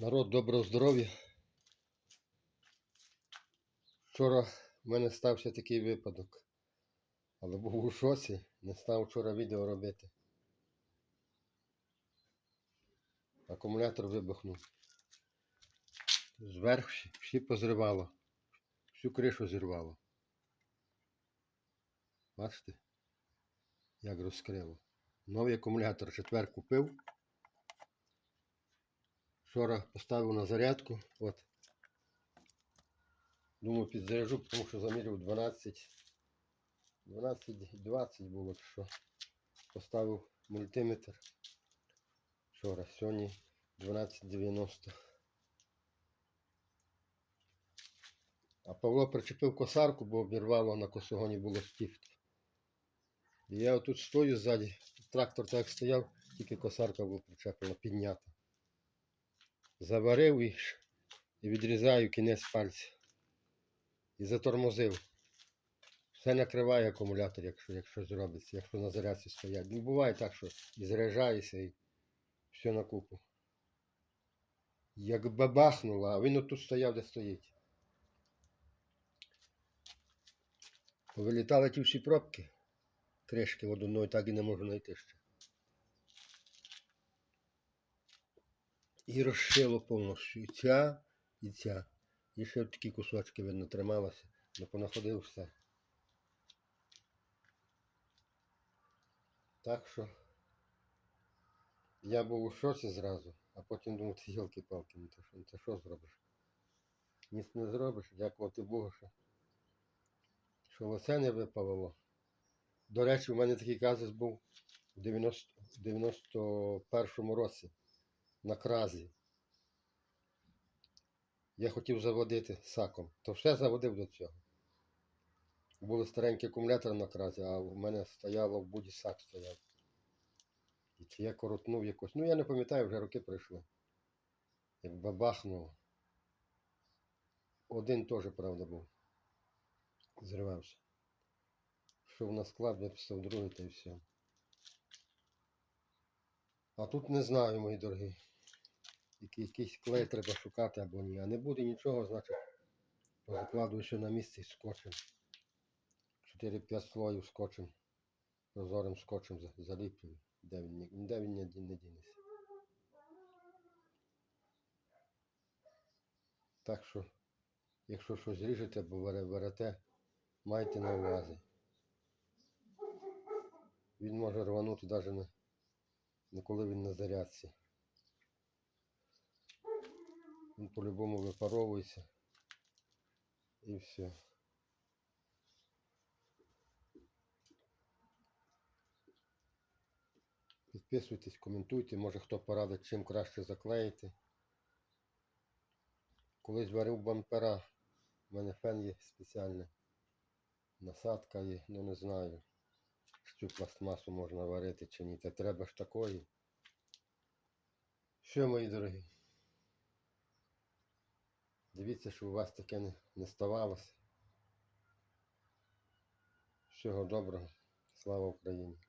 Народ, доброго здоров'я. Вчора в мене стався такий випадок. Але був у шоці, не став вчора відео робити. Акумулятор вибухнув. Зверху всі- позривало. Всю кришу зірвало. Бачите? Як розкрило. Новий акумулятор четвер купив. Вчора поставив на зарядку. От. Думаю, підзаряджу, тому що заміряв 12. 12-20 було, що. Поставив мультиметр. Вчора, сьогодні 12,90. А Павло причепив косарку, бо обірвало на косогоні було стіфт. І я отут стою ззаді, трактор так стояв, тільки косарка була причеплена, піднята. Заварив і, відрізаю кінець пальця. І затормозив. Все накриває акумулятор, якщо, якщо зробиться, якщо на зарядці стоять. Ну, буває так, що і заряджаєшся і все на купу. Як бабахнуло, а він отут стояв, де стоїть. Повилітали ті всі пробки. Кришки от одної так і не можу знайти ще. І розшило повністю. І ця, і ця. І ще такі кусочки, видно, трималося. Не понаходив все. Так що я був у шоці зразу, а потім думав, ти йолки-палки, ну то що, ну що зробиш? Ніц не зробиш, дякувати Богу, що, що лице не випалило. До речі, у мене такий казус був у 90, 91-му році на кразі. Я хотів заводити саком, то все заводив до цього. Були старенькі акумулятори на кразі, а в мене стояло в буді сак стояв. І чи я коротнув якось. Ну я не пам'ятаю, вже роки пройшли. Як бабахнуло. Один теж, правда, був. Зривався. Що на склад виписав другий та й все. А тут не знаю, мої дорогі. Який, якийсь клей треба шукати або ні. А не буде нічого, значить закладую ще на місці скотчем. 4-5 слоїв скотчем. Прозорим скотчем за- заліплюю. Де він, де він не, не дінеться. Так що, якщо щось ріжете або берете, майте на увазі. Він може рванути навіть не, не коли він на зарядці. Він по-любому випаровується. І все. Підписуйтесь, коментуйте, може хто порадить, чим краще заклеїти. Колись варив бампера. У мене фен є спеціальний. Насадка є, ну не знаю. Цю пластмасу можна варити чи ні. Та треба ж такої. Що, мої дорогі? Дивіться, щоб у вас таке не, не ставалося. Всього доброго. Слава Україні!